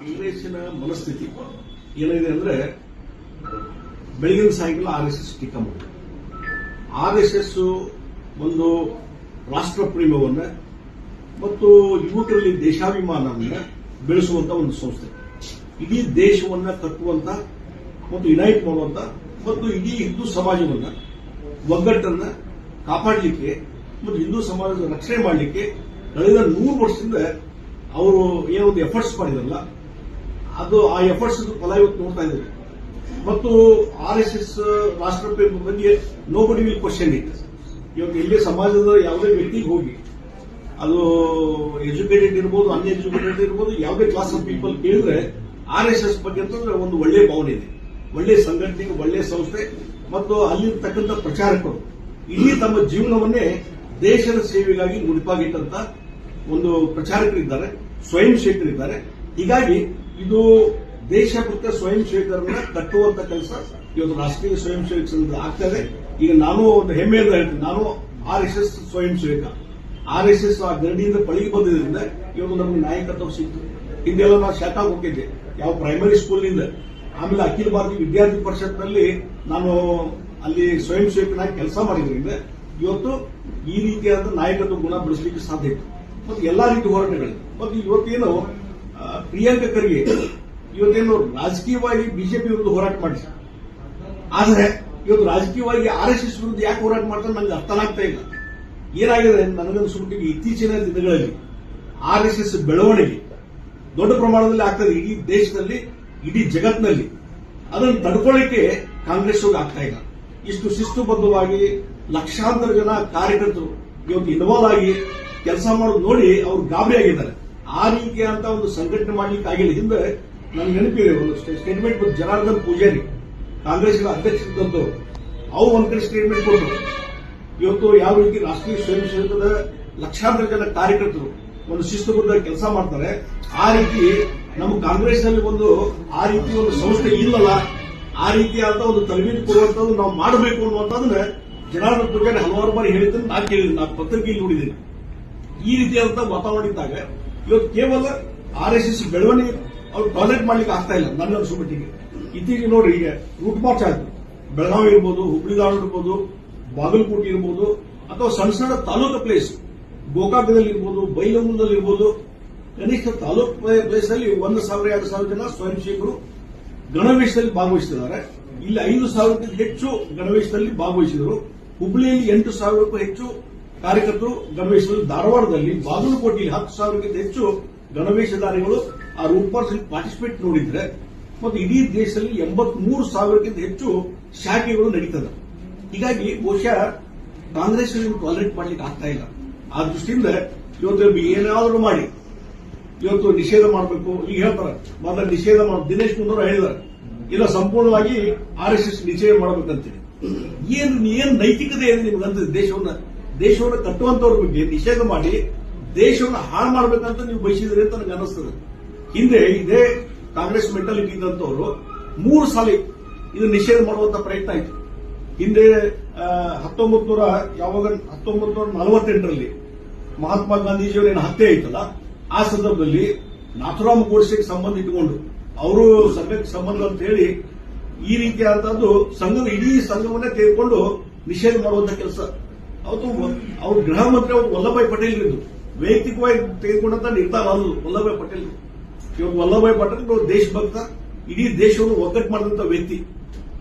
ಕಾಂಗ್ರೆಸ್ಸಿನ ಮನಸ್ಥಿತಿ. ಏನಿದೆ ಅಂದ್ರೆ, ಬೆಳಗಿನ ಸಾಯಂಕಾಲ ಆರ್ ಎಸ್ ಎಸ್ ಟೀಕಾ ಆರ್ ಎಸ್ ಎಸ್ ಒಂದು ರಾಷ್ಟ್ರ ಪ್ರೇಮವನ್ನ ಮತ್ತು ಯುವಕರಲ್ಲಿ ದೇಶಾಭಿಮಾನವನ್ನ ಬೆಳೆಸುವಂತ ಒಂದು ಸಂಸ್ಥೆ. ಇಡೀ ದೇಶವನ್ನ ಕಟ್ಟುವಂತ ಮತ್ತು ಯುನೈಟ್ ಮಾಡುವಂತ ಮತ್ತು ಇಡೀ ಹಿಂದೂ ಸಮಾಜವನ್ನ ಒಗ್ಗಟ್ಟನ್ನ ಕಾಪಾಡಲಿಕ್ಕೆ ಮತ್ತು ಹಿಂದೂ ಸಮಾಜದ ರಕ್ಷಣೆ ಮಾಡಲಿಕ್ಕೆ ಕಳೆದ ನೂರು ವರ್ಷದಿಂದ ಅವರು ಏನೊಂದು ಎಫರ್ಟ್ಸ್ ಮಾಡಿದ್ರಲ್ಲ ಅದು ಆ ಎಫರ್ಟ್ಸ್ ಫಲ ಇವತ್ತು ನೋಡ್ತಾ ಇದ್ದಾರೆ ಮತ್ತು ಆರ್ ಎಸ್ ಎಸ್ ರಾಷ್ಟ್ರಪ್ರೇಮ ಬಗ್ಗೆ ನೋ ಬಡಿ ವಿಲ್ ಕ್ವಶನ್ ಇಟ್ ಇವತ್ತು ಇಲ್ಲಿ ಸಮಾಜದ ಯಾವುದೇ ವ್ಯಕ್ತಿಗೆ ಹೋಗಿ, ಅದು ಎಜುಕೇಟೆಡ್ ಇರ್ಬೋದು ಅನ್ಎಜುಕೇಟೆಡ್ ಇರ್ಬೋದು, ಯಾವುದೇ ಕ್ಲಾಸ್ ಆಫ್ ಪೀಪಲ್ ಕೇಳಿದ್ರೆ ಆರ್ ಎಸ್ ಎಸ್ ಬಗ್ಗೆ ಅಂತಂದ್ರೆ ಒಂದು ಒಳ್ಳೆ ಭಾವನೆ ಇದೆ. ಒಳ್ಳೆ ಸಂಘಟನೆ, ಒಳ್ಳೆ ಸಂಸ್ಥೆ ಮತ್ತು ಅಲ್ಲಿರ್ತಕ್ಕಂಥ ಪ್ರಚಾರಕರು ಇಡೀ ತಮ್ಮ ಜೀವನವನ್ನೇ ದೇಶದ ಸೇವೆಗಾಗಿ ಮುಡಿಪಾಗಿಟ್ಟಂತ ಒಂದು ಪ್ರಚಾರಕರಿದ್ದಾರೆ, ಸ್ವಯಂ ಸೇವಕರಿದ್ದಾರೆ. ಹೀಗಾಗಿ ಇದು ದೇಶಭಕ್ತ ಸ್ವಯಂ ಸೇವಕರನ್ನ ಕಟ್ಟುವಂತ ಕೆಲಸ. ಇವತ್ತು ರಾಷ್ಟ್ರೀಯ ಸ್ವಯಂ ಸೇವಕ ಸಂಘ ಆಗ್ತದೆ. ಈಗ ನಾನು ಒಂದು ಹೆಮ್ಮೆಯಿಂದ ಹೇಳ್ತೀನಿ. ನಾನು ಆರ್ ಎಸ್ ಎಸ್ ಸ್ವಯಂ ಸೇವಕ. ಆರ್ ಎಸ್ ಎಸ್ ಆ ಗರಡಿಯಿಂದ ಪಳಿಗೆ ಬಂದಿದ್ದರಿಂದ ಇವತ್ತು ನಮಗೆ ನಾಯಕತ್ವ ಸಿಕ್ತು. ಹಿಂದೆಲ್ಲ ನಾನು ಶಾಖ ಹೋಗಿದ್ದೆ. ಯಾವ ಪ್ರೈಮರಿ ಸ್ಕೂಲ್ನಿಂದ ಆಮೇಲೆ ಅಖಿಲ ಭಾರತೀಯ ವಿದ್ಯಾರ್ಥಿ ಪರಿಷತ್ನಲ್ಲಿ ನಾನು ಅಲ್ಲಿ ಸ್ವಯಂ ಸೇವಕನಾಗಿ ಕೆಲಸ ಮಾಡಿದ್ರಿಂದ ಇವತ್ತು ಈ ರೀತಿಯಾದ ನಾಯಕತ್ವ ಗುಣ ಬೆಳೆಸಲಿಕ್ಕೆ ಸಾಧ್ಯ ಇತ್ತು ಮತ್ತು ಎಲ್ಲಾ ರೀತಿ ಹೋರಾಟಗಳು ಮತ್ತು ಇವತ್ತೇನು ಪ್ರಿಯಾಂಕ ಖರ್ಗೆ ಇವತ್ತೇನು ರಾಜಕೀಯವಾಗಿ ಬಿಜೆಪಿ ವಿರುದ್ಧ ಹೋರಾಟ ಮಾಡಿ ಆದರೆ ಇವತ್ತು ರಾಜಕೀಯವಾಗಿ ಆರ್ ಎಸ್ ಎಸ್ ವಿರುದ್ಧ ಯಾಕೆ ಹೋರಾಟ ಮಾಡ್ತಾರೆ ನನಗೆ ಅರ್ಥನಾಗ್ತಾ ಇಲ್ಲ. ಏನಾಗಿದೆ ನನಗನ್ಸುಮಟ್ಟಿಗೆ ಇತ್ತೀಚಿನ ದಿನಗಳಲ್ಲಿ ಆರ್ ಎಸ್ ಎಸ್ ಬೆಳವಣಿಗೆ ದೊಡ್ಡ ಪ್ರಮಾಣದಲ್ಲಿ ಆಗ್ತದೆ ಇಡೀ ದೇಶದಲ್ಲಿ, ಇಡೀ ಜಗತ್ತಿನಲ್ಲಿ. ಅದನ್ನು ತಡ್ಕೊಳ್ಳಿಕ್ಕೆ ಕಾಂಗ್ರೆಸ್ ಆಗ್ತಾ ಇಲ್ಲ. ಇಷ್ಟು ಶಿಸ್ತುಬದ್ಧವಾಗಿ ಲಕ್ಷಾಂತರ ಜನ ಕಾರ್ಯಕರ್ತರು ಇವತ್ತು ಇನ್ವಾಲ್ವ್ ಆಗಿ ಕೆಲಸ ಮಾಡೋದು ನೋಡಿ ಅವರು ಗಾಬರಿ ಆಗಿದ್ದಾರೆ ಆ ರೀತಿಯಾದಂತ ಒಂದು ಸಂಘಟನೆ ಮಾಡ್ಲಿಕ್ಕೆ ಆಗಿಲ್ಲ. ಹಿಂದೆ ನನ್ಗೆ ನೆನಪಿದೆ ಒಂದು ಸ್ಟೇಟ್ಮೆಂಟ್ ಕೊಟ್ಟು ಜನಾರ್ದನ್ ಪೂಜಾರಿ, ಕಾಂಗ್ರೆಸ್ನ ಅಧ್ಯಕ್ಷರಿದ್ದಂಥವ್ರು ಅವ್ರು ಒಂದ್ ಕಡೆ ಸ್ಟೇಟ್ಮೆಂಟ್ ಕೊಟ್ಟರು ಇವತ್ತು ಯಾವ ರೀತಿ ರಾಷ್ಟ್ರೀಯ ಸ್ವಯಂ ಸೇವಕದ ಲಕ್ಷಾಂತರ ಜನ ಕಾರ್ಯಕರ್ತರು ಒಂದು ಶಿಸ್ತುಬದ್ಧ ಕೆಲಸ ಮಾಡ್ತಾರೆ. ಆ ರೀತಿ ನಮ್ಮ ಕಾಂಗ್ರೆಸ್ನಲ್ಲಿ ಒಂದು ಆ ರೀತಿ ಒಂದು ಸಂಸ್ಥೆ ಇಲ್ಲಲ್ಲ, ಆ ರೀತಿಯಾದ ಒಂದು ತರಬೇತಿ ಕೊಡುವಂತದ್ದು ನಾವು ಮಾಡಬೇಕು ಅನ್ನುವಂಥದ್ದನ್ನ ಜನಾರ್ದನ ಪೂಜಾರಿ ಹಲವಾರು ಬಾರಿ ಹೇಳಿದ್ದನ್ನು ನಾನು ಕೇಳಿದ್ದೀನಿ. ನಾನು ಪತ್ರಿಕೆಯಲ್ಲಿ ನೋಡಿದ್ದೀನಿ. ಈ ರೀತಿಯಾದಂತಹ ವಾತಾವರಣ ಇದ್ದಾಗ ಇವತ್ತು ಕೇವಲ ಆರ್ ಎಸ್ ಎಸ್ ಬೆಳವಣಿಗೆ ಅವ್ರು ಟಾಯ್ಲೆಟ್ ಮಾಡ್ಲಿಕ್ಕೆ ಆಗ್ತಾ ಇಲ್ಲ, ನನ್ನ ಅನ್ಸುಮಟ್ಟಿಗೆ ಇತ್ತೀಚೆಗೆ ನೋಡ್ರಿ, ಈಗ ರೂಟ್ ಮಾರ್ಚ್ ಆಯ್ತು. ಬೆಳಗಾವಿ ಇರ್ಬೋದು ಹುಬ್ಳಿ ಇರ್ಬೋದು, ಬಾಗಲಕೋಟೆ ಇರ್ಬೋದು, ಅಥವಾ ಸಣ್ಣ ಸಣ್ಣ ತಾಲೂಕು ಪ್ಲೇಸ್ ಗೋಕಾಕದಲ್ಲಿ ಇರ್ಬೋದು, ಬೈಲಮೂಲದಲ್ಲಿ ಇರ್ಬೋದು, ಕನಿಷ್ಠ ತಾಲೂಕು ಪ್ಲೇಸ್ ಅಲ್ಲಿ ಒಂದು ಸಾವಿರ, ಎರಡು ಸಾವಿರ ಜನ ಸ್ವಯಂ ಸೇವಕರು ಗಣವೇಶದಲ್ಲಿ ಭಾಗವಹಿಸಿದ್ದಾರೆ ಇಲ್ಲಿ ಐದು ಸಾವಿರಕ್ಕಿಂತ ಹೆಚ್ಚು ಗಣವೇಶದಲ್ಲಿ ಭಾಗವಹಿಸಿದರು. ಹುಬ್ಳಿಯಲ್ಲಿ ಎಂಟು ಸಾವಿರಕ್ಕೂ ಹೆಚ್ಚು ಕಾರ್ಯಕರ್ತರು ಗಣವೇಶದಲ್ಲಿ ಧಾರವಾಡದಲ್ಲಿ ಬಾಗಲಕೋಟೆಯಲ್ಲಿ ಹತ್ತು ಸಾವಿರಕ್ಕಿಂತ ಹೆಚ್ಚು ಗಣವೇಶಧಾರಿಗಳು ಆ ಮಾರ್ಚ್ ಪಾರ್ಟಿಸಿಪೇಟ್ ನೋಡಿದ್ರೆ ಮತ್ತು ಇಡೀ ದೇಶದಲ್ಲಿ ಎಂಬತ್ಮೂರು ಸಾವಿರಕ್ಕಿಂತ ಹೆಚ್ಚು ಶಾಖೆಗಳು ನಡೀತದೆ. ಹೀಗಾಗಿ ಬಹುಶಃ ಕಾಂಗ್ರೆಸ್ ಟಾಲರೇಟ್ ಮಾಡ್ಲಿಕ್ಕೆ ಆಗ್ತಾ ಇಲ್ಲ. ಆ ದೃಷ್ಟಿಯಿಂದ ಇವತ್ತು ಏನಾದರೂ ಮಾಡಿ. ಇವತ್ತು ನಿಷೇಧ ಮಾಡಬೇಕು. ಈಗ ಹೇಳ್ತಾರೆ, ಮೊದಲ ನಿಷೇಧ ಮಾಡಿ. ದಿನೇಶ್ ಗುಂಡೂರು ಹೇಳಿದ್ದಾರೆ, ಇಲ್ಲ, ಸಂಪೂರ್ಣವಾಗಿ ಆರ್ ಎಸ್ ಎಸ್ ನಿಷೇಧ ಮಾಡಬೇಕಂತೇಳಿ ಏನು, ಏನ್ ನೈತಿಕತೆ ಇದೆ ನಿಮ್ಗಂತ ದೇಶವನ್ನ? ದೇಶವನ್ನ ಕಟ್ಟುವಂತವ್ರ ಬಗ್ಗೆ ನಿಷೇಧ ಮಾಡಿ ದೇಶವನ್ನು ಹಾಳು ಮಾಡಬೇಕಂತ ನೀವು ಬಯಸಿದ್ರೆ ಅಂತ ನನಗೆ ಅನಿಸ್ತದೆ ಹಿಂದೆ ಇದೇ ಕಾಂಗ್ರೆಸ್ ಮೆಂಟಾಲಿಟಿ ಇದ್ದಂತವರು ಮೂರು ಸಲ ಇದು ನಿಷೇಧ ಮಾಡುವಂತ ಪ್ರಯತ್ನ ಆಯಿತು. ಹಿಂದೆ ಹತ್ತೊಂಬತ್ ನೂರ ಯಾವಾಗ ಹತ್ತೊಂಬತ್ ನೂರ ನಲವತ್ತೆಂಟರಲ್ಲಿ ಮಹಾತ್ಮ ಗಾಂಧೀಜಿಯವರೇನು ಹತ್ಯೆ ಆಯ್ತಲ್ಲ, ಆ ಸಂದರ್ಭದಲ್ಲಿ ನಾಥುರಾಮ್ ಗೋಡ್ಸೆಗೆ ಸಂಬಂಧ ಇಟ್ಟುಕೊಂಡು ಅವರು ಸಂಘಕ್ಕೆ ಸಂಬಂಧ ಅಂತ ಹೇಳಿ ಈ ರೀತಿಯಾದಂತದ್ದು ಸಂಘದ ಇಡೀ ಸಂಘವನ್ನೇ ತೆಗೆದುಕೊಂಡು ನಿಷೇಧ ಮಾಡುವಂತ ಕೆಲಸ. ಅವತ್ತು ಅವ್ರ ಗೃಹ ಮಂತ್ರಿ ಅವರು ವಲ್ಲಭಾಯಿ ಪಟೇಲ್ ಇದ್ದು ವೈಯಕ್ತಿಕವಾಗಿ ತೆಗೆದುಕೊಂಡಂತ ನಿರ್ಧಾರ ಅಲ್ಲ ವಲ್ಲಭಾಯ್ ಪಟೇಲ್. ಇವಾಗ ವಲ್ಲಭಾಯಿ ಪಟೇಲ್ ದೇಶಭಕ್ತ. ಇಡೀ ದೇಶವನ್ನು ಒಗ್ಗಟ್ಟು ಮಾಡಿದಂತ ವ್ಯಕ್ತಿ.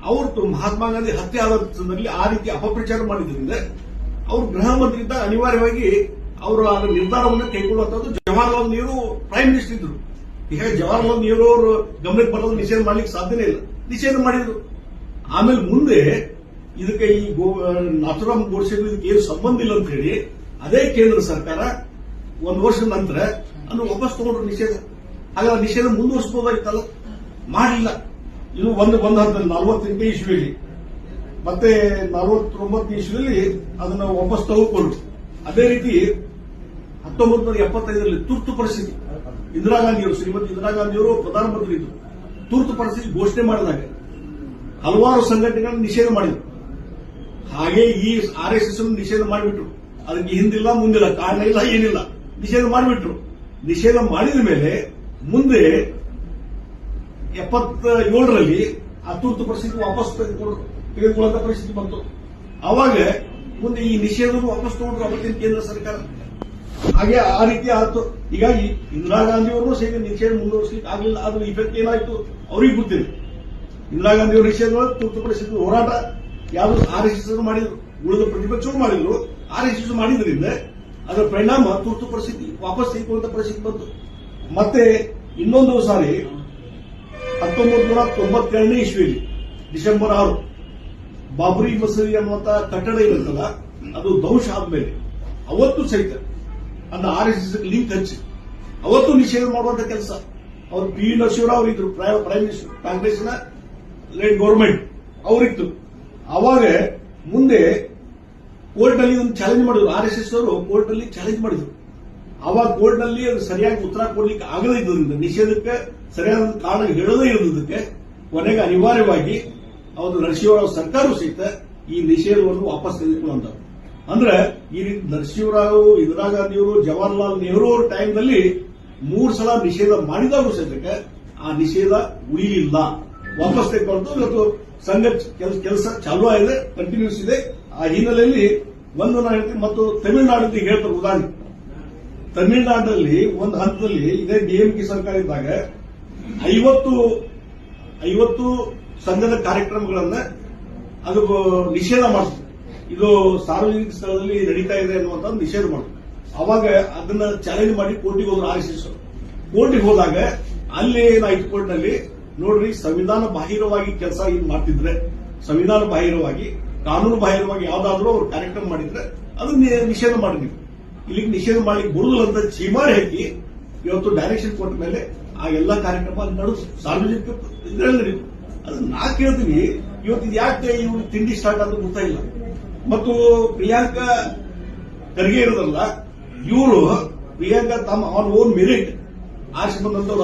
ಅವರು ಮಹಾತ್ಮ ಗಾಂಧಿ ಹತ್ಯೆ ಆದ ಸಂದರ್ಭದಲ್ಲಿ ಆ ರೀತಿ ಅಪಪ್ರಚಾರ ಮಾಡಿದ್ರಿಂದ ಅವ್ರ ಗೃಹ ಮಂತ್ರಿ ಇದ್ದ ಅನಿವಾರ್ಯವಾಗಿ ಅವರು ಆ ನಿರ್ಧಾರವನ್ನು ಕೈಗೊಳ್ಳುವಂತದ್ದು ಜವಾಹರ್ಲಾಲ್ ನೆಹರು ಪ್ರೈಮ್ ಮಿನಿಸ್ಟರ್ ಇದ್ರು. ಹೀಗಾಗಿ ಜವಾಹರ್ಲಾಲ್ ನೆಹರು ಅವರು ಗಮನಕ್ಕೆ ಬರೋದು ನಿಷೇಧ ಮಾಡ್ಲಿಕ್ಕೆ ಸಾಧ್ಯನೇ ಇಲ್ಲ. ನಿಷೇಧ ಮಾಡಿದ್ರು. ಆಮೇಲೆ ಮುಂದೆ ಇದಕ್ಕೆ ಈ ನಾಥುರಾಮ್ ಗೋಡ್ಸೆಗೂ ಇದಕ್ಕೆ ಏನು ಸಂಬಂಧ ಇಲ್ಲ ಅಂತ ಹೇಳಿ, ಅದೇ ಕೇಂದ್ರ ಸರ್ಕಾರ ಒಂದು ವರ್ಷದ ನಂತರ ಅದನ್ನು ವಾಪಸ್ ತಗೊಂಡ್ರು ನಿಷೇಧ. ಹಾಗಾದ್ರೆ ನಿಷೇಧ ಮುಂದುವರಿಸಬಹುದಾಗಿತ್ತಲ್ಲ ಮಾಡಲಿಲ್ಲ ಇದು ಒಂದು ಒಂದು ಹಂತದಲ್ಲಿ ನಲವತ್ತೆಂಟನೇ ಇಸ್ವಿಯಲ್ಲಿ. ಮತ್ತೆ ನಲವತ್ತೊಂಬತ್ತನೇ ಇಸ್ವಿಯಲ್ಲಿ ಅದನ್ನು ವಾಪಸ್ ತಗೊಂಡ್ರು. ಅದೇ ರೀತಿ ಹತ್ತೊಂಬತ್ತು ನೂರ ಎಪ್ಪತ್ತೈದರಲ್ಲಿ ತುರ್ತು ಪರಿಸ್ಥಿತಿ. ಇಂದಿರಾ ಶ್ರೀಮತಿ ಇಂದಿರಾ ಗಾಂಧಿಯವರು, ಪ್ರಧಾನಮಂತ್ರಿ ಇದ್ರು. ತುರ್ತು ಪರಿಸ್ಥಿತಿ ಘೋಷಣೆ ಮಾಡಿದಾಗ ಹಲವಾರು ಸಂಘಟನೆಗಳನ್ನು ನಿಷೇಧ ಮಾಡಿದ್ರು. ಹಾಗೆ ಈ ಆರ್ ಎಸ್ ಎಸ್ ನಿಷೇಧ ಮಾಡಿಬಿಟ್ರು. ಅದಕ್ಕೆ ಹಿಂದಿಲ್ಲ, ಮುಂದಿಲ್ಲ, ಕಾರಣ ಇಲ್ಲ, ಏನಿಲ್ಲ. ನಿಷೇಧ ಮಾಡಿಬಿಟ್ರು. ನಿಷೇಧ ಮಾಡಿದ ಮೇಲೆ ಮುಂದೆ ಎಪ್ಪತ್ತ ಏಳರಲ್ಲಿ ಆ ಪರಿಸ್ಥಿತಿ ವಾಪಸ್ ತೆಗೆದುಕೊಳ್ಳುವಂತ ಪರಿಸ್ಥಿತಿ ಬಂತು. ಅವಾಗ ಮುಂದೆ ಈ ನಿಷೇಧವನ್ನು ವಾಪಸ್ ತಗೊಂಡ್ರು ಅವತ್ತಿನ ಕೇಂದ್ರ ಸರ್ಕಾರ. ಹಾಗೆ ಆ ರೀತಿ ಆಯ್ತು. ಹೀಗಾಗಿ ಇಂದಿರಾ ಗಾಂಧಿ ಅವರು ಸಹ ನಿಷೇಧ ಮುಂದುವರಿಸಲಿಕ್ಕೆ ಆಗಲಿಲ್ಲ. ಅದ್ರ ಇಫೆಕ್ಟ್ ಏನಾಯ್ತು? ಅವ್ರಿಗೆ ಗೊತ್ತಿಲ್ಲ ಇಂದಿರಾ ಗಾಂಧಿ ಅವರು ನಿಷೇಧ ತುರ್ತು ಪರಿಸ್ಥಿತಿ ಹೋರಾಟ ಯಾವುದು ಆರ್ ಎಸ್ ಎಸ್ ಮಾಡಿದ್ರು, ಉಳಿದ ಪ್ರತಿಪಕ್ಷರು ಮಾಡಿದ್ರು ಆರ್ ಎಸ್ ಎಸ್ ಮಾಡಿದ್ರಿಂದ ಅದರ ಪರಿಣಾಮ ತುರ್ತು ಪರಿಸ್ಥಿತಿ, ವಾಪಸ್ ತೆಗೆದುಕೊಳ್ಳುವಂತ ಪರಿಸ್ಥಿತಿ ಬಂತು. ಮತ್ತೆ ಇನ್ನೊಂದು ಸಾರಿ ಹತ್ತೊಂಬತ್ತು ನೂರ ತೊಂಬತ್ತೆರಡನೇ ಇಸ್ವಿಯಲ್ಲಿ, ಡಿಸೆಂಬರ್ ಆರು, ಬಾಬರಿ ಮಸೀದಿ ಅನ್ನುವಂತ ಕಟ್ಟಡ ಇರುತ್ತಲ್ಲ, ಅದು ಧ್ವಂಸ ಆದ್ಮೇಲೆ, ಅವತ್ತು ಸಹಿತ ಅನ್ನ ಆರ್ ಎಸ್ ಎಸ್ ಲಿಂಕ್ ಹಚ್ಚಿ, ಅವತ್ತು ನಿಷೇಧ ಮಾಡುವಂತ ಕೆಲಸ. ಅವರು ಪಿ ನರಸಿಂಹರಾವ್ ಇದ್ರು ಪ್ರೈ- ಪ್ರೈಮ್ ಮಿನಿಸ್ಟರ್ ಕಾಂಗ್ರೆಸ್ನ ಲೇಟ್ ಗೌರ್ಮೆಂಟ್ ಅವರಿತ್ತು. ಅವಾಗ ಮುಂದೆ ಕೋರ್ಟ್ ಅಲ್ಲಿ ಒಂದು ಚಾಲೆಂಜ್ ಮಾಡಿದ್ರು. ಆರ್ ಎಸ್ ಎಸ್ ಅವರು ಕೋರ್ಟ್ ಅಲ್ಲಿ ಚಾಲೆಂಜ್ ಮಾಡಿದ್ರು. ಅವಾಗ ಕೋರ್ಟ್ನಲ್ಲಿ ಅದು ಸರಿಯಾಗಿ ಉತ್ತರ ಕೊಡ್ಲಿಕ್ಕೆ ಆಗದೇ ಇದ್ದರಿಂದ ನಿಷೇಧಕ್ಕೆ ಸರಿಯಾದ ಕಾರಣ ಹೇಳದೇ ಇರುವುದಕ್ಕೆ ಕೊನೆಗೆ ಅನಿವಾರ್ಯವಾಗಿ ಅವರು ನರಸಿಂಹರಾವ್ ಸರ್ಕಾರವು ಸಹಿತ ಈ ನಿಷೇಧವನ್ನು ವಾಪಸ್ ತೆಗೆದುಕೊಳ್ಳುವಂತ ಅಂದ್ರೆ ಈ ರೀತಿ ನರಸಿಂಹರಾವ್ ಇಂದಿರಾ ಗಾಂಧಿಯವರು, ಜವಾಹರ್ಲಾಲ್ ನೆಹರು ಅವರ ಟೈಮ್ನಲ್ಲಿ ಮೂರು ಸಲ ನಿಷೇಧ ಮಾಡಿದಾಗೂ ಸಹಿತಕ್ಕೆ ಆ ನಿಷೇಧ ಉಳಿಲಿಲ್ಲ. ವಾಪಸ್ ತೆಗೆದು ಇವತ್ತು ಸಂಘ ಕೆಲಸ ಚಾಲೂ ಆಗಿದೆ ಕಂಟಿನ್ಯೂಸ್ ಇದೆ. ಆ ಹಿನ್ನೆಲೆಯಲ್ಲಿ ಒಂದು ನಾನು ಹೇಳ್ತೀನಿ, ಮತ್ತು ತಮಿಳುನಾಡು ಅಂತ ಹೇಳ್ತಾರೆ ಉದಾಹರಣೆ. ತಮಿಳುನಾಡಿನಲ್ಲಿ ಒಂದು ಹಂತದಲ್ಲಿ ಇದೇ ಡಿಎಂಕೆ ಸರ್ಕಾರ ಇದ್ದಾಗ ಐವತ್ತು ಐವತ್ತು ಸಂಘದ ಕಾರ್ಯಕ್ರಮಗಳನ್ನ ಅದು ನಿಷೇಧ ಮಾಡಿದ್ರು ಇದು ಸಾರ್ವಜನಿಕ ಸ್ಥಳದಲ್ಲಿ ನಡೀತಾ ಇದೆ ಅನ್ನುವಂತ ನಿಷೇಧ ಮಾಡಿದ್ರು. ಅವಾಗ ಅದನ್ನ ಚಾಲೆಂಜ್ ಮಾಡಿ ಕೋರ್ಟಿಗೆ ಹೋದ್ರು ಆರ್ ಕೋರ್ಟಿಗೆ ಹೋದಾಗ ಅಲ್ಲಿ ಹೈಕೋರ್ಟ್ನಲ್ಲಿ ಕೋರ್ಟ್ನಲ್ಲಿ ನೋಡ್ರಿ, ಸಂವಿಧಾನ ಬಾಹಿರವಾಗಿ ಕೆಲಸ ಇದು ಮಾಡ್ತಿದ್ರೆ, ಸಂವಿಧಾನ ಬಾಹಿರವಾಗಿ, ಕಾನೂನು ಬಾಹಿರವಾಗಿ ಯಾವ್ದಾದ್ರು ಅವ್ರು ಕಾರ್ಯಕ್ರಮ ಮಾಡಿದ್ರೆ ಅದನ್ನ ನಿಷೇಧ ಮಾಡಿದ್ವಿ ಇಲ್ಲಿಗೆ ನಿಷೇಧ ಮಾಡ್ಲಿಕ್ಕೆ ಬರುದಿಲ್ಲ ಅಂತ ಚೀಮಾರಿ ಹಾಕಿ ಇವತ್ತು ಡೈರೆಕ್ಷನ್ ಕೊಟ್ಟ ಮೇಲೆ ಆ ಎಲ್ಲಾ ಕಾರ್ಯಕ್ರಮ ನಡೆದು ಸಾರ್ವಜನಿಕ ಇದ್ರಲ್ಲಿ ನಡೀತು ಅದು ನಾ ಕೇಳ್ತೀನಿ, ಇವತ್ತು ಇದು ಯಾಕೆ ಇವ್ರು ತಿಂಡಿ ಸ್ಟಾರ್ಟ್ ಅಂತ ಗೊತ್ತಾಗಿಲ್ಲ ಮತ್ತು ಪ್ರಿಯಾಂಕಾ ಖರ್ಗೆ ಇರೋದಲ್ಲ, ಇವರು ಪ್ರಿಯಾಂಕಾ ತಮ್ಮ ಆನ್ ಓನ್ ಮೆರಿಟ್ ಆರಿಸಿ ಬಂದಂತವ್ರು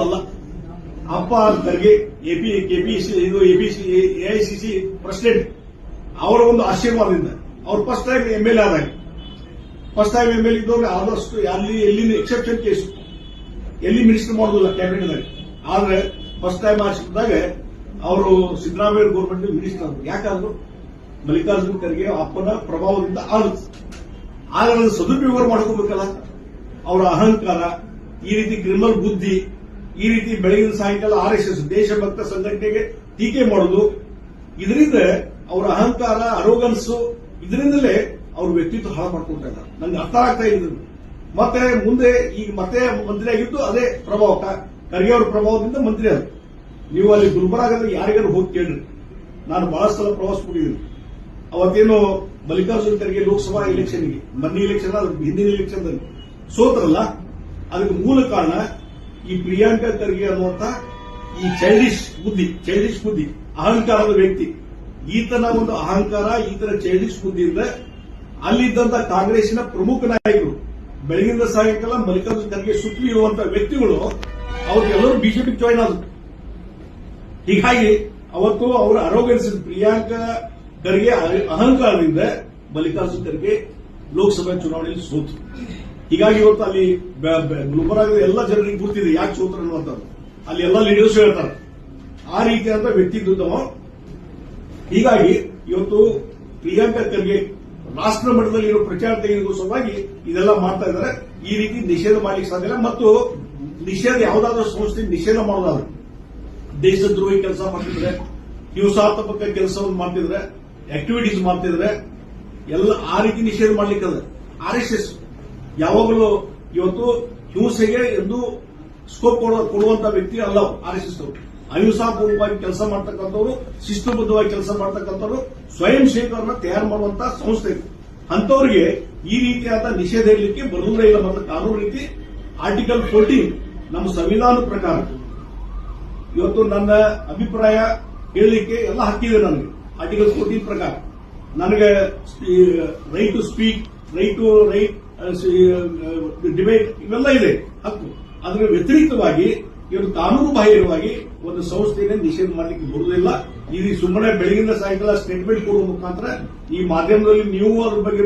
ಅಪ್ಪ ಖರ್ಗೆ ಎಪಿ ಕೆಪಿಸಿ ಇದು ಎಪಿಸಿ ಎಐಸಿಸಿ ಪ್ರೆಸಿಡೆಂಟ್ ಅವರ ಒಂದು ಆಶೀರ್ವಾದದಿಂದ. ಅವ್ರು ಫಸ್ಟ್ ಟೈಮ್ ಎಂ ಎಲ್ ಆದಾಗ. ಫಸ್ಟ್ ಟೈಮ್ ಎಂ ಎಲ್ ಇದ್ದವ್ರಿಗೆ ಆದಷ್ಟು ಅಲ್ಲಿ ಎಲ್ಲಿ ಎಕ್ಸೆಪ್ಷನ್ ಕೇಸ್ ಎಲ್ಲಿ ಮಿನಿಸ್ಟರ್ ಮಾಡೋದಿಲ್ಲ ಕ್ಯಾಬಿನೆಟ್ದಾಗ ಆದ್ರೆ ಫಸ್ಟ್ ಟೈಮ್ ಆಶಿಸಿದಾಗ ಅವರು ಸಿದ್ದರಾಮಯ್ಯ ಗೌರ್ಮೆಂಟ್ ಮಿನಿಸ್ಟರ್ ಆದ್ರು. ಯಾಕಾದ್ರು ಮಲ್ಲಿಕಾರ್ಜುನ ಖರ್ಗೆ ಅಪ್ಪನ ಪ್ರಭಾವದಿಂದ ಆಗುತ್ತೆ ಆದ್ರೆ ಅದನ್ನು ಸದುಪಯೋಗ ಮಾಡ್ಕೋಬೇಕಲ್ಲ. ಅವರ ಅಹಂಕಾರ, ಈ ರೀತಿ ಕ್ರಿಮಿನಲ್ ಬುದ್ಧಿ ಈ ರೀತಿ ಬೆಳಗಿನ ಸಾಯಂಕಾಲ ಆರ್ ಎಸ್ ಎಸ್ ದೇಶಭಕ್ತ ಸಂಘಟನೆಗೆ ಟೀಕೆ ಮಾಡೋದು, ಇದರಿಂದ ಅವರ ಅಹಂಕಾರ, ಅರೋಗನ್ಸ್, ಇದರಿಂದಲೇ ಅವ್ರ ವ್ಯಕ್ತಿತ್ವ ಹಾಳು ಮಾಡ್ಕೊಂಡ ನಂಗೆ ಅರ್ಥ ಆಗ್ತಾ ಇದೆ ಮತ್ತೆ ಮುಂದೆ ಈಗ ಮತ್ತೆ ಮಂತ್ರಿ ಆಗಿದ್ದು ಅದೇ ಪ್ರಭಾವ. ಖರ್ಗೆ ಅವರ ಪ್ರಭಾವದಿಂದ ಮಂತ್ರಿ ಅದು. ನೀವು ಅಲ್ಲಿ ಗುಲ್ಬರ್ಗದಲ್ಲಿ ಯಾರಿಗಾರು ಹೋಗಿ ಕೇಳ್ರಿ. ನಾನು ಬಹಳ ಸಲ ಪ್ರವಾಸ ಕೊಟ್ಟಿದ್ದೀನಿ ಅವತ್ತೇನು ಮಲ್ಲಿಕಾರ್ಜುನ ಖರ್ಗೆ ಲೋಕಸಭಾ ಎಲೆಕ್ಷನ್ಗೆ ಮೊನ್ನೆ ಎಲೆಕ್ಷನ್ ಅದ್ರ ಹಿಂದಿನ ಎಲೆಕ್ಷನ್ದಲ್ಲಿ ಸೋತ್ರಲ್ಲ. ಅದಕ್ಕೆ ಮೂಲ ಕಾರಣ ಈ ಪ್ರಿಯಾಂಕಾ ಖರ್ಗೆ ಅನ್ನುವಂತ ಈ ಚೈಲ್ಡಿಶ್ ಬುದ್ಧಿ ಚೈಲ್ಡಿಶ್ ಬುದ್ಧಿ, ಅಹಂಕಾರದ ವ್ಯಕ್ತಿ. ಈತನ ಒಂದು ಅಹಂಕಾರ, ಈತನ ಚೈಲ್ಡಿಶ್ ಬುದ್ಧಿಯಿಂದ ಅಲ್ಲಿದ್ದಂತ ಕಾಂಗ್ರೆಸ್ನ ಪ್ರಮುಖ ನಾಯಕರು. ಬೆಳಗಿನ ಸಾಯಂಕಾಲ ಮಲ್ಲಿಕಾರ್ಜುನ ಖರ್ಗೆ ಸುತ್ತಲೂ ಇರುವಂತಹ ವ್ಯಕ್ತಿಗಳು, ಅವ್ರಿಗೆಲ್ಲರೂ ಬಿಜೆಪಿ ಜಾಯ್ನ್ ಆದ್ರು. ಹೀಗಾಗಿ ಅವತ್ತು ಅವರ ಆರೋಗ್ಯ ಪ್ರಿಯಾಂಕಾ ಖರ್ಗೆ ಅಹಂಕಾರದಿಂದ ಮಲ್ಲಿಕಾರ್ಜುನ ಖರ್ಗೆ ಲೋಕಸಭೆ ಚುನಾವಣೆಯಲ್ಲಿ ಸೋತು. ಹೀಗಾಗಿ ಇವತ್ತು ಅಲ್ಲಿ ಗುಲ್ಬರ್ಗ ಎಲ್ಲ ಜನರಿಗೆ ಗೊತ್ತಿದೆ ಯಾಕೆ ಚೋತ್ರ ಅನ್ನುವಂಥದ್ದು? ಅಲ್ಲಿ ಎಲ್ಲ ಲೀಡರ್ಸ್ ಹೇಳ್ತಾರೆ. ಆ ರೀತಿಯಾದ ವ್ಯಕ್ತಿತ್ವ ಹೀಗಾಗಿ ಇವತ್ತು ಪ್ರಿಯಾಂಕಾ ಖರ್ಗೆ ರಾಷ್ಟ್ರ ಮಟ್ಟದಲ್ಲಿ ಇರೋ ಪ್ರಚಾರ ಸಲುವಾಗಿ ಇದೆಲ್ಲ ಮಾಡ್ತಾ ಇದ್ದಾರೆ. ಈ ರೀತಿ ನಿಷೇಧ ಮಾಡ್ಲಿಕ್ಕೆ ಸಾಧ್ಯ ಇಲ್ಲ. ಮತ್ತು ನಿಷೇಧ ಯಾವುದಾದ್ರೂ ಸಂಸ್ಥೆ ನಿಷೇಧ ಮಾಡೋದಾದ್ರೆ ದೇಶದ್ರೋಹಿ ಕೆಲಸ ಮಾಡ್ತಿದ್ರೆ, ಹಿಂಸಾತ್ಮಕ ಕೆಲಸವನ್ನು ಮಾಡ್ತಿದ್ರೆ ಆಕ್ಟಿವಿಟೀಸ್ ಮಾಡ್ತಿದ್ರೆ, ಎಲ್ಲ ಆ ರೀತಿ ನಿಷೇಧ ಮಾಡ್ಲಿಕ್ಕೆ ಆರ್ ಎಸ್ ಎಸ್ ಯಾವಾಗಲೂ ಇವತ್ತು ಹಿಂಸೆಗೆ ಎಂದು ಸ್ಕೋಪ್ ಕೊಡುವಂತ ವ್ಯಕ್ತಿ ಅಲ್ಲ ಆರ್ ಎಸ್ ಎಸ್ ಅಹಿಂಸಾಪೂರ್ವಕವಾಗಿ ಕೆಲಸ ಮಾಡ್ತಕ್ಕಂಥವ್ರು, ಶಿಸ್ತುಬದ್ಧವಾಗಿ ಕೆಲಸ ಮಾಡ್ತಕ್ಕಂಥವ್ರು ಸ್ವಯಂ ಸೇವಕರನ್ನ ತಯಾರು ಮಾಡುವಂತ ಸಂಸ್ಥೆ ಇದು. ಅಂತವರಿಗೆ ಈ ರೀತಿಯಾದ ನಿಷೇಧ ಇರಲಿಕ್ಕೆ ಬರುವುದೇ ಇಲ್ಲ ಮತ್ತು ಕಾನೂನು ರೀತಿ. ಆರ್ಟಿಕಲ್ ಫೋರ್ಟೀನ್ ನಮ್ಮ ಸಂವಿಧಾನದ ಪ್ರಕಾರ. ಇವತ್ತು ನನ್ನ ಅಭಿಪ್ರಾಯ ಹೇಳಲಿಕ್ಕೆ ಎಲ್ಲ ಹಕ್ಕಿದೆ ನನಗೆ. ಆರ್ಟಿಕಲ್ ಫೋರ್ಟೀನ್ ಪ್ರಕಾರ. ನನಗೆ right to speak right to write debate ಇವೆಲ್ಲ ಇದೆ. ಹಕ್ಕು. ಅದರ ವ್ಯತಿರಿಕ್ತವಾಗಿ ಇವರು ಕಾನೂನು ಬಾಹಿರವಾಗಿ ಒಂದು ಸಂಸ್ಥೆಯನ್ನು ನಿಷೇಧ ಮಾಡಲಿಕ್ಕೆ ಬರುವುದಿಲ್ಲ. ಇದು ಸುಮ್ಮನೆ ಬೆಳಗಿನ ಸಾಯಂಕಾಲ ಸ್ಟೇಟ್ಮೆಂಟ್ ಕೊಡುವ ಮುಖಾಂತರ ಈ ಮಾಧ್ಯಮದಲ್ಲಿ ನೀವು ಅದ್ರ ಬಗ್ಗೆ